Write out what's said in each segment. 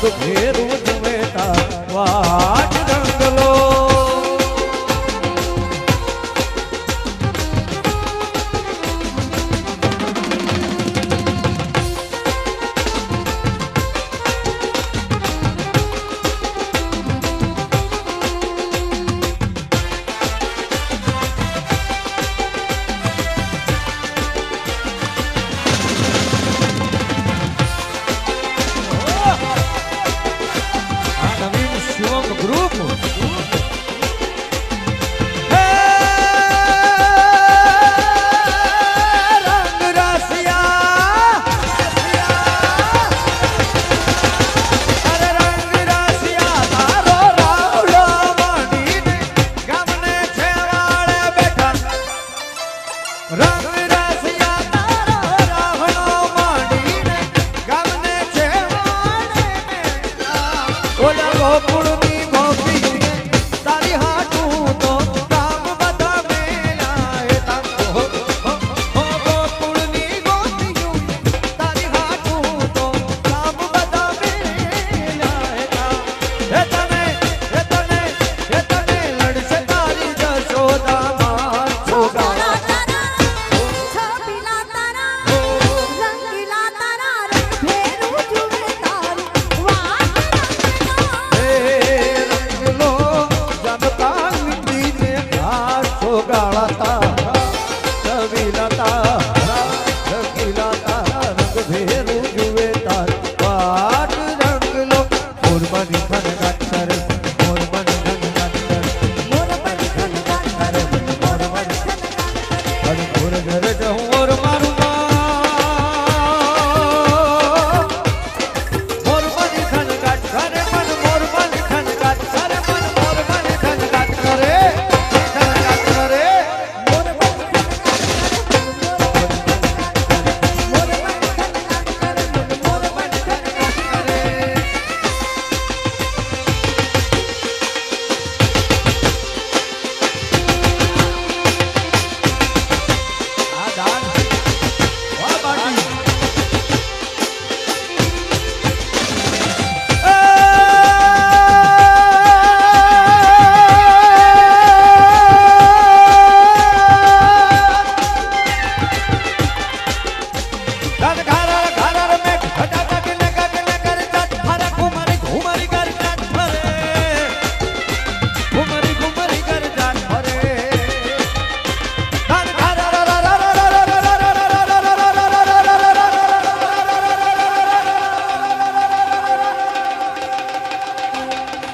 તારા રંગ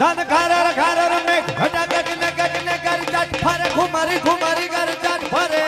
ધન ખારર ખારર મે ઘટા ગગ ને ગગ ને કર જાત ફરે ખુમારી ખુમારી કર જાત ફરે.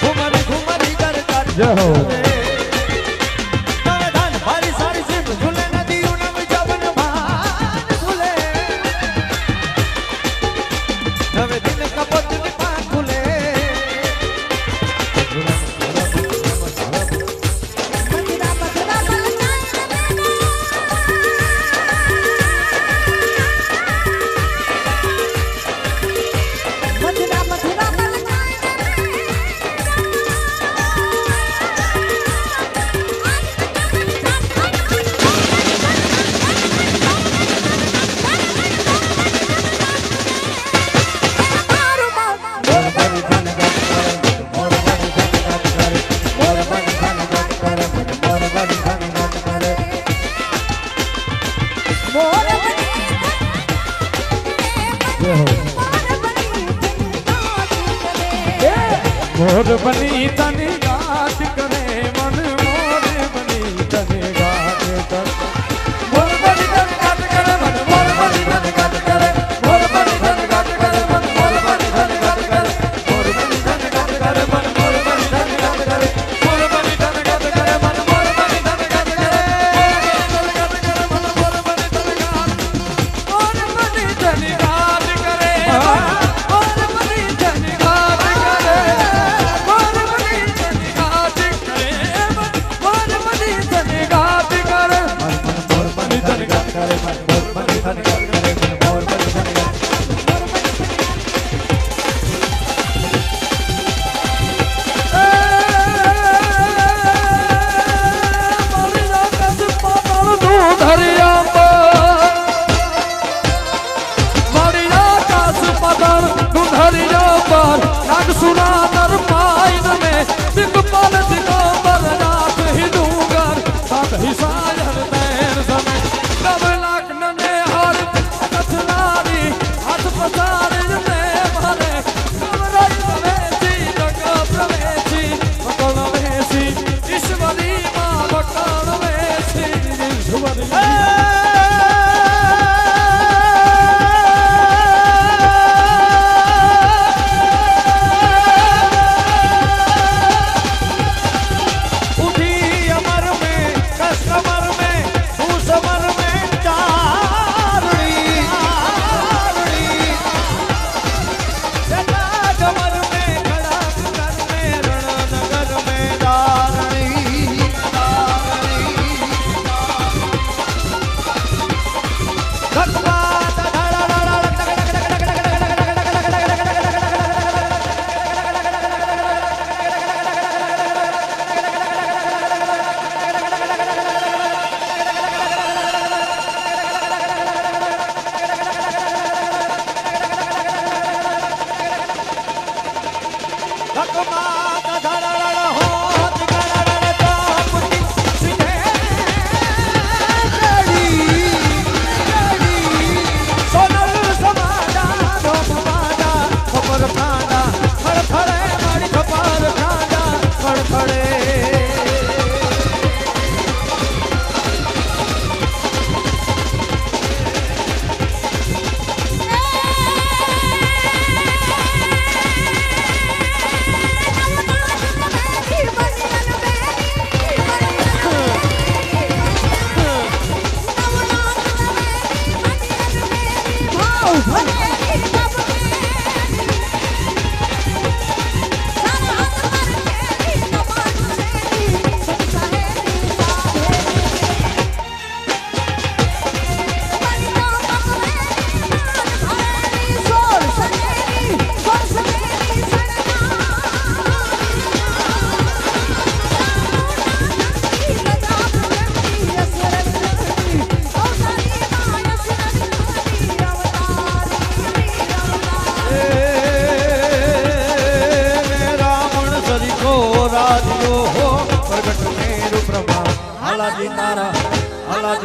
ખુમારી ખુમારી કર જાત જય હો. મોર બની તને fire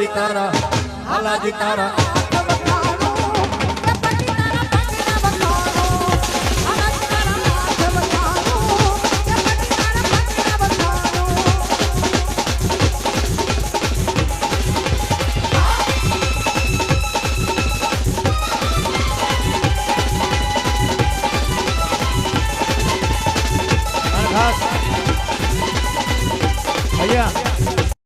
તારા હાલાજી તારા